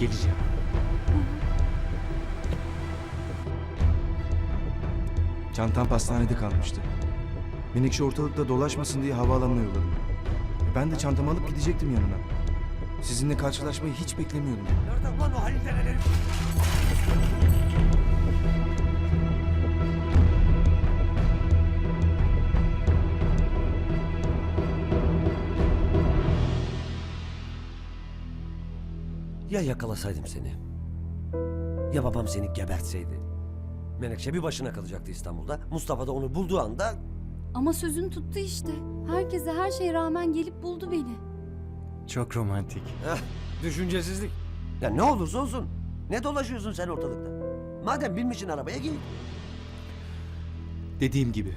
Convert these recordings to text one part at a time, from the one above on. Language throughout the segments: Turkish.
Geleceğim. Çantam pastanede kalmıştı. Menekşe ortalıkta dolaşmasın diye havaalanına yolladım. E Ben de çantamı alıp gidecektim yanına. Sizinle karşılaşmayı hiç beklemiyordum. Nerede lan o Halil denen herif? Ya yakalasaydım seni? Ya babam seni gebertseydi? Menekşe bir başına kalacaktı İstanbul'da. Mustafa da onu bulduğu anda Ama sözünü tuttu işte. Herkese her şeye rağmen gelip buldu beni. Çok romantik. Heh, düşüncesizlik. Ya ne olursa olsun. Ne dolaşıyorsun sen ortalıkta? Madem binmişsin arabaya git. Dediğim gibi.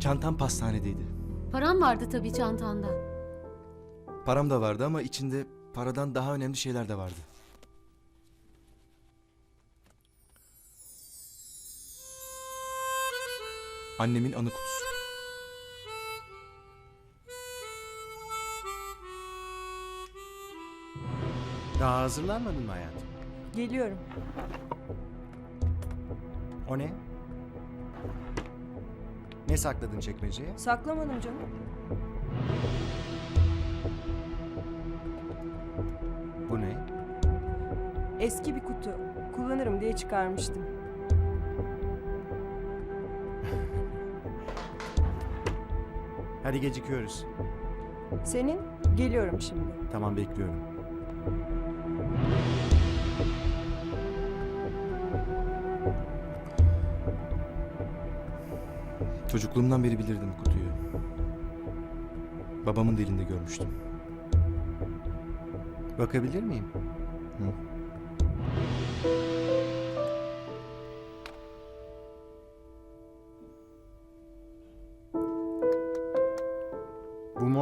Çantam pastanedeydi. Param vardı tabii çantanda. Param da vardı ama içinde paradan daha önemli şeyler de vardı. Annemin anı kutusu. Daha hazırlanmadın mı hayatım? Geliyorum. O ne? Ne sakladın çekmeceye? Saklamadım canım. Eski bir kutu. Kullanırım diye çıkarmıştım. Hadi gecikiyoruz. Senin? Geliyorum şimdi. Tamam bekliyorum. Çocukluğumdan beri bilirdim kutuyu. Babamın da elinde görmüştüm. Bakabilir miyim? Hı.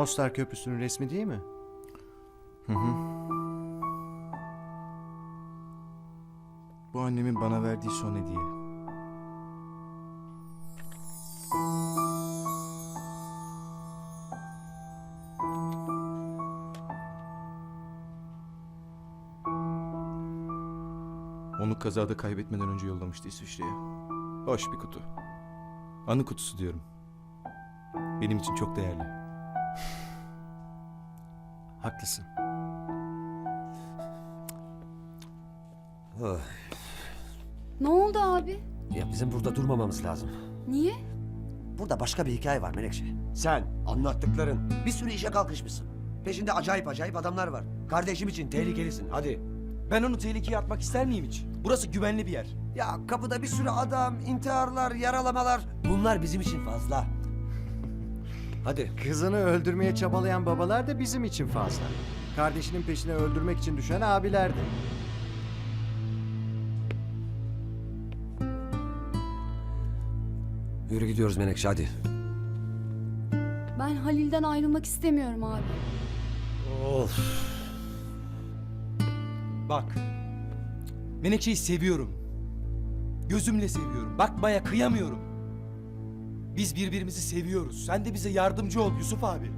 Mostar Köprüsü'nün resmi değil mi? Hı hı. Bu annemin bana verdiği son hediye. Onu kazada kaybetmeden önce yollamıştı İsviçre'ye. Hoş bir kutu. Anı kutusu diyorum. Benim için çok değerli. Haklısın. Ne oldu abi? Ya bizim burada durmamamız lazım. Niye? Burada başka bir hikaye var Menekşe. Sen anlattıkların bir sürü işe kalkışmışsın. Peşinde acayip acayip adamlar var. Kardeşim için tehlikelisin hadi. Ben onu tehlikeye atmak ister miyim hiç? Burası güvenli bir yer. Ya kapıda bir sürü adam, intiharlar, yaralamalar. Bunlar bizim için fazla. Hadi. Kızını öldürmeye çabalayan babalar da bizim için fazla. Kardeşinin peşine öldürmek için düşen abiler de. Yürü gidiyoruz Menekşe hadi. Ben Halil'den ayrılmak istemiyorum abi. Of. Bak. Menekşe'yi seviyorum. Gözümle seviyorum. Bakmaya kıyamıyorum. Biz birbirimizi seviyoruz. Sen de bize yardımcı ol Yusuf abi.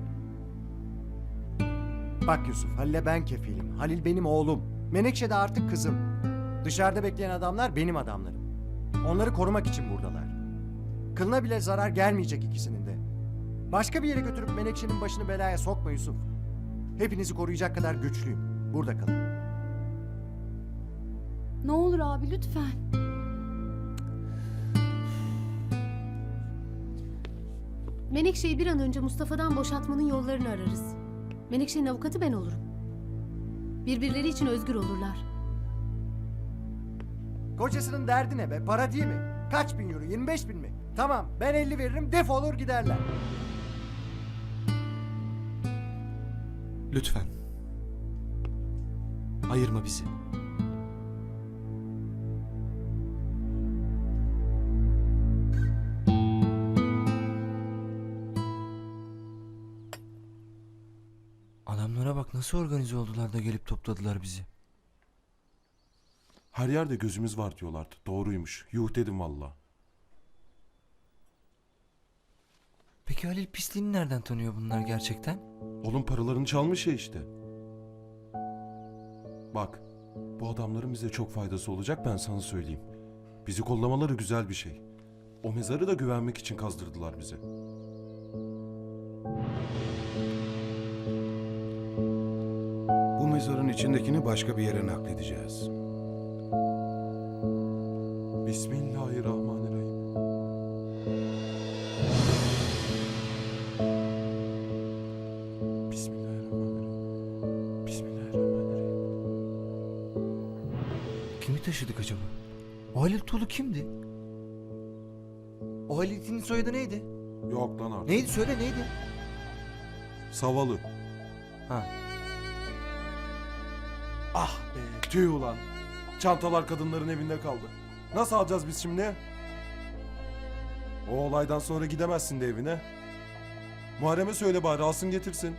Bak Yusuf, Halil'e ben kefilim. Halil benim oğlum. Menekşe de artık kızım. Dışarıda bekleyen adamlar benim adamlarım. Onları korumak için buradalar. Kılına bile zarar gelmeyecek ikisinin de. Başka bir yere götürüp Menekşe'nin başını belaya sokma Yusuf. Hepinizi koruyacak kadar güçlüyüm. Burada kalın. Ne olur abi lütfen. Menekşe'yi bir an önce Mustafa'dan boşaltmanın yollarını ararız. Menekşe'nin avukatı ben olurum. Birbirleri için özgür olurlar. Kocasının derdi ne be? Para değil mi? Kaç bin euro? 25 bin mi? Tamam ben 50 veririm defolur giderler. Lütfen. Ayırma bizi. Adamlara bak nasıl organize oldular da gelip topladılar bizi. Her yerde gözümüz var diyorlardı. Doğruymuş. Yuh dedim valla. Peki Halil pisliğini nereden tanıyor bunlar gerçekten? Oğlum paralarını çalmış ya işte. Bak. Bu adamların bize çok faydası olacak ben sana söyleyeyim. Bizi kollamaları güzel bir şey. O mezarı da güvenmek için kazdırdılar bize. Mezarın içindekini başka bir yere nakledeceğiz. Bismillahirrahmanirrahim. Bismillahirrahmanirrahim. Bismillahirrahmanirrahim. Kimi taşıdık acaba? O Halil Tulu kimdi? O Halil'in soyadı neydi? Yok lan artık. Neydi söyle neydi? Savalı. Ha. Ah be tüy ulan. Çantalar kadınların evinde kaldı. Nasıl alacağız biz şimdi? O olaydan sonra gidemezsin de evine. Muharrem'e söyle bari alsın getirsin.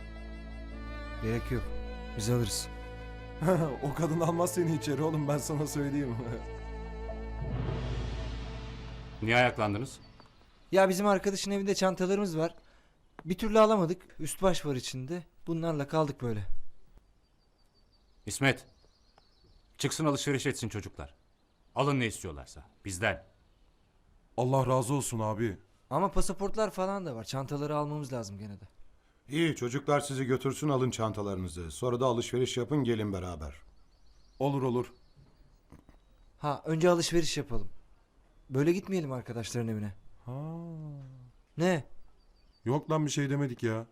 Gerek yok. Biz alırız. o kadın almaz seni içeri oğlum ben sana söyleyeyim. Niye ayaklandınız? Ya bizim arkadaşın evinde çantalarımız var. Bir türlü alamadık. Üst baş var içinde. Bunlarla kaldık böyle. İsmet. Çıksın alışveriş etsin çocuklar. Alın ne istiyorlarsa. Bizden. Allah razı olsun abi. Ama pasaportlar falan da var. Çantaları almamız lazım gene de. İyi çocuklar sizi götürsün alın çantalarınızı. Sonra da alışveriş yapın gelin beraber. Olur olur. Ha önce alışveriş yapalım. Böyle gitmeyelim arkadaşların evine. Ha. Ne? Yok lan bir şey demedik ya.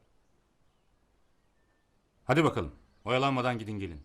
Hadi bakalım. Oyalanmadan gidin gelin.